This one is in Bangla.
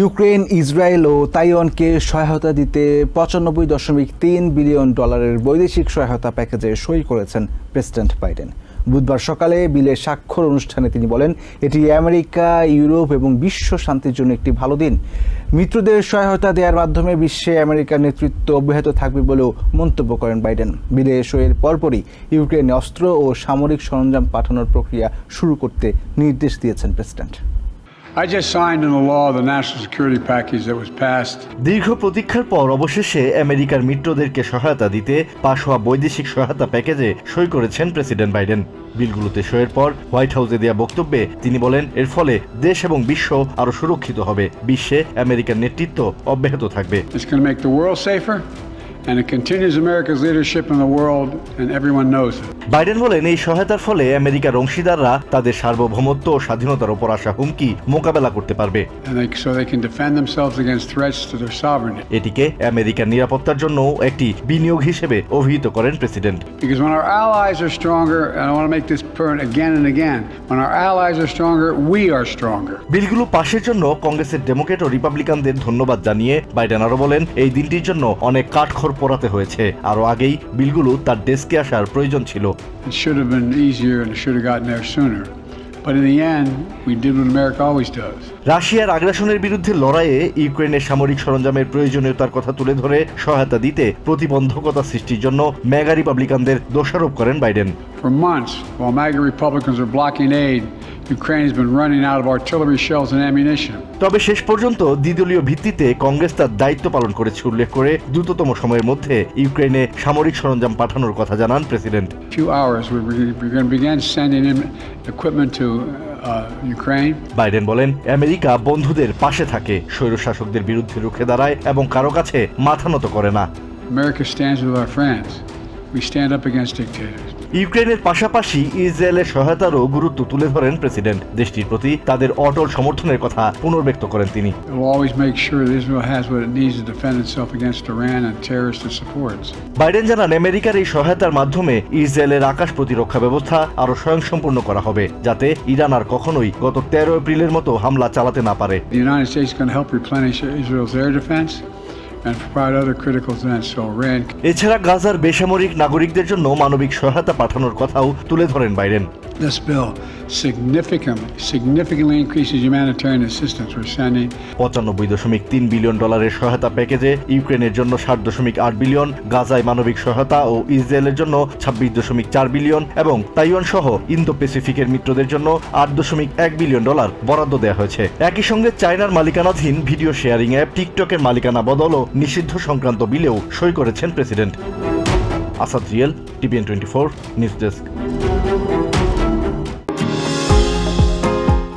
ইউক্রেন ইসরায়েল ও তাইওয়ানকে সহায়তা দিতে পঁচানব্বই দশমিক তিন বিলিয়ন ডলারের বৈদেশিক সহায়তা প্যাকেজে সই করেছেন প্রেসিডেন্ট বাইডেন। বুধবার সকালে বিলের স্বাক্ষর অনুষ্ঠানে তিনি বলেন, এটি আমেরিকা, ইউরোপ এবং বিশ্ব শান্তির জন্য একটি ভালো দিন। মিত্রদের সহায়তা দেওয়ার মাধ্যমে বিশ্বে আমেরিকার নেতৃত্ব অব্যাহত থাকবে বলেও মন্তব্য করেন বাইডেন। বিলে সইয়ের পরপরই ইউক্রেনে অস্ত্র ও সামরিক সরঞ্জাম পাঠানোর প্রক্রিয়া শুরু করতে নির্দেশ দিয়েছেন প্রেসিডেন্ট। দীর্ঘ প্রতীক্ষার পর অবশেষে আমেরিকার মিত্রদেরকে সহায়তা দিতে পাশ হওয়া বৈদেশিক সহায়তা প্যাকেজে সই করেছেন প্রেসিডেন্ট বাইডেন। বিলগুলোতে সইয়ের পর হোয়াইট হাউসে দেওয়া বক্তব্যে তিনি বলেন এর ফলে দেশ এবং বিশ্ব আরও সুরক্ষিত হবে। বিশ্বে আমেরিকার নেতৃত্ব অব্যাহত থাকবে। and it continues America's leadership in the Biden বলেন এই সহায়তার ফলে আমেরিকার অংশীদাররা তাদের সার্বভৌমত্ব ও স্বাধীনতার উপর আসা হুমকি মোকাবেলা করতে পারবে। এটিকে আমেরিকার নিরাপত্তার জন্য একটি বিনিয়োগ হিসেবে অভিহিত করেন প্রেসিডেন্ট। বিলগুলো পাশের জন্য কংগ্রেসের ডেমোক্রেট ও রিপাবলিকানদের ধন্যবাদ জানিয়ে বাইডেন আরও বলেন এই দিনটির জন্য অনেক কাঠখর পোড়াতে হয়েছে। আরও আগেই বিলগুলো তার ডেস্কে আসার প্রয়োজন ছিল. রাশিয়ার আগ্রাসনের বিরুদ্ধে লড়াইয়ে ইউক্রেনের সামরিক সরঞ্জামের প্রয়োজনীয়তার কথা তুলে ধরে সহায়তা দিতে প্রতিবন্ধকতা সৃষ্টির জন্য ম্যাগা রিপাবলিকানদের দোষারোপ করেন Biden. Ukraine's been running out of artillery shells and তবে শেষ পর্যন্ত দ্বিদলীয় ভিত্তিতে কংগ্রেস তার দায়িত্ব পালন করেছে উল্লেখ করে দ্রুততম সময়ের মধ্যে ইউক্রেনে সামরিক সরঞ্জাম পাঠানোর কথা জানান president. Few hours we began in equipment to Biden বলেন আমেরিকা বন্ধুদের পাশে থাকে স্বৈরশাসকদের বিরুদ্ধে রুখে দাঁড়ায় এবং কারও কাছে মাথা নত করে না। America stands with friends we stand up against ইউক্রেনের পাশাপাশি ইসরায়েলের সহায়তারও গুরুত্ব তুলে ধরেন প্রেসিডেন্ট। দেশটির প্রতি তাদের অটল সমর্থনের কথা পুনর্ব্যক্ত করেন তিনি. বাইডেন জানান আমেরিকার এই সহায়তার মাধ্যমে ইসরায়েলের আকাশ প্রতিরক্ষা ব্যবস্থা আরও স্বয়ংসম্পূর্ণ করা হবে যাতে ইরান আর কখনোই গত তেরো এপ্রিলের মতো হামলা চালাতে না পারে। এছাড়া গাজার বেসামরিক নাগরিকদের জন্য মানবিক সহায়তা পাঠানোর কথাও তুলে ধরেন বাইরেন This bill significantly, significantly increases humanitarian assistance. We're sending. পঁচানব্বই দশমিক তিন বিলিয়ন ডলারের সহায়তা প্যাকেজে ইউক্রেনের জন্য ষাট দশমিক আট বিলিয়ন গাজায় মানবিক সহায়তা ও ইসরায়েলের জন্য ছাব্বিশ দশমিক চার বিলিয়ন এবং তাইওয়ান সহ ইন্দো প্যাসিফিকের মিত্রদের জন্য আট দশমিক এক বিলিয়ন ডলার বরাদ্দ দেওয়া হয়েছে। একই সঙ্গে চায়নার মালিকানাধীন ভিডিও শেয়ারিং অ্যাপ টিকটকের মালিকানা বদল ও নিষিদ্ধ সংক্রান্ত বিলেও সই করেছেন president. Asad real TVN twenty four news desk.